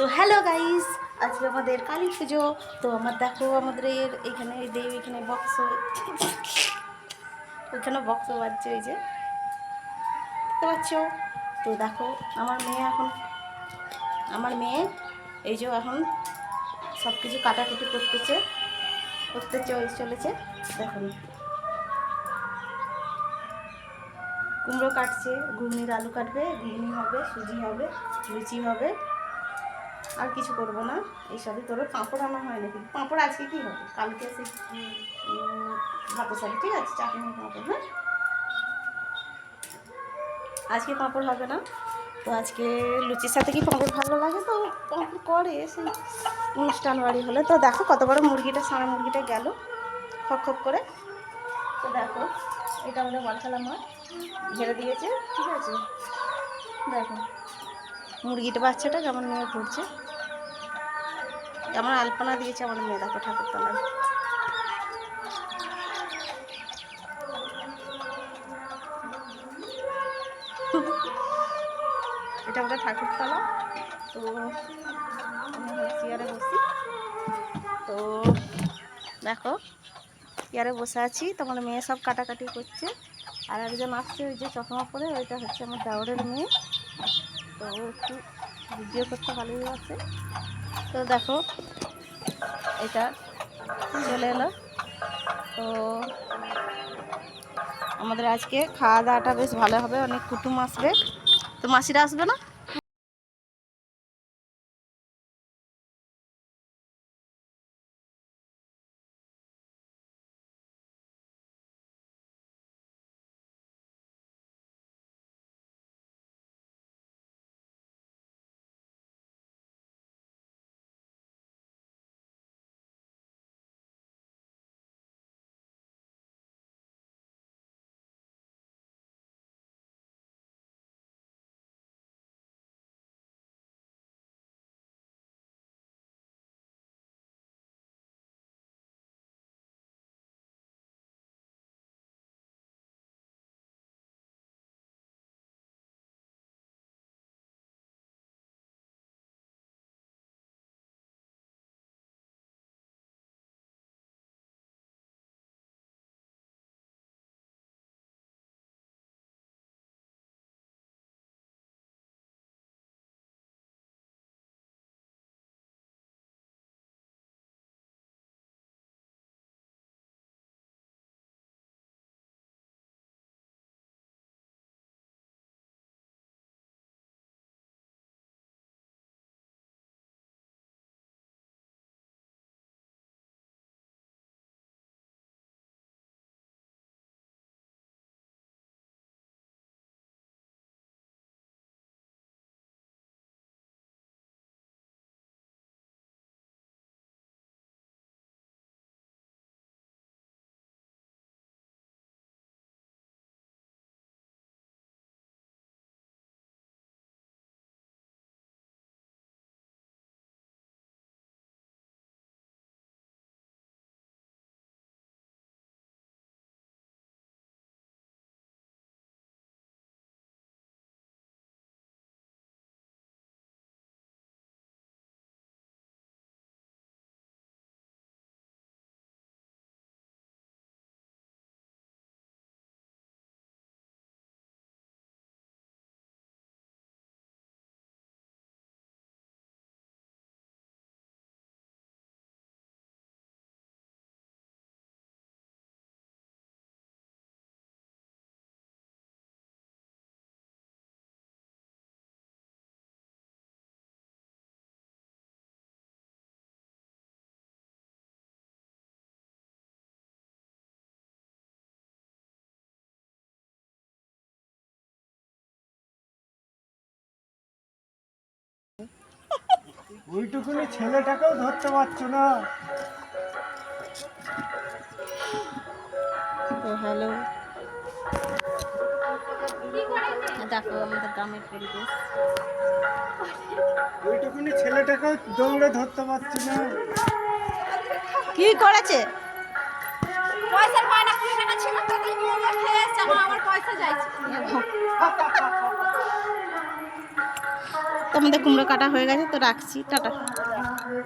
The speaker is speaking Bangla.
তো হ্যালো গাইস, আজকে আমাদের কালী পুজো। তো আমার দেখো আমাদের এখানে দেব এখানে বক্স ওইখানে বক্স বাজছে ওই যে। দেখতে পাচ্ছ? তো দেখো, আমার মেয়ে এখন, আমার মেয়ে, এই যে এখন সব কিছু কাটাকুটি করতেছে, করতে চল- চলেছে। দেখুন কুমড়ো কাটছে, ঘুগনির আলু কাটবে, ঘুগনি হবে, সুজি হবে, লুচি হবে। আর কিছু করব না। এইসবই করব। পাঁপড় আনা হয় নাকি? পাঁপড় আজকে কি হবে? কালকে সে ভাতের সাথে, ঠিক আছে? চাটনি পাঁপড় হ্যাঁ? আজকে পাঁপড় হবে না। তো আজকে লুচির সাথে কি পাঁপড় ভালো লাগে? তো পাঁপড় করে সেই অনুষ্ঠান বাড়ি হলে। তো দেখো কত বড় মুরগিটা, সারা মুরগিটা গেল। খক খক করে। তো দেখো, এটা আমাদের বলখালা মাছ ঘেরে দিয়েছে, ঠিক আছে? দেখো, মুরগিটা বাচ্চাটা কেমন নিয়ে ঘুরছে কেমন আলপনা দিয়েছে আমার মেয়ে, দেখো ঠাকুরতলায়। এটা আমাদের ঠাকুরতলা। তো চেয়ারে বসি। তো দেখো, চেয়ারে বসে আছি। তোমার মেয়ে সব কাটাকাটি করছে। আর একজন আসছে ওই যে চশমা পরে, ওইটা হচ্ছে আমার দাওরের মেয়ে। তো একটু ভিডিও করতে ভালোই আছে। তো দেখো, এটা চলে এলো। তো আমাদের আজকে খাওয়া দাওয়াটা বেশ ভালো হবে, অনেক কুটুম আসবে। তো মাসিরা আসবে না? ওইটুকুনি ছেলেটাকেও ধরতে পারছ না। তো হ্যালো। দেখো আমাদের গ্রামের পরিবেশ। ওইটুকুনি ছেলেটাকেও দৌড়ে ধরতে পারছি না। কি করেছে? পয়সার ছিল খেয়ে আমার পয়সা চাইছে। তো তোমাদের কুমড়ো কাটা হয়ে গেছে তো রাখছি টাটা।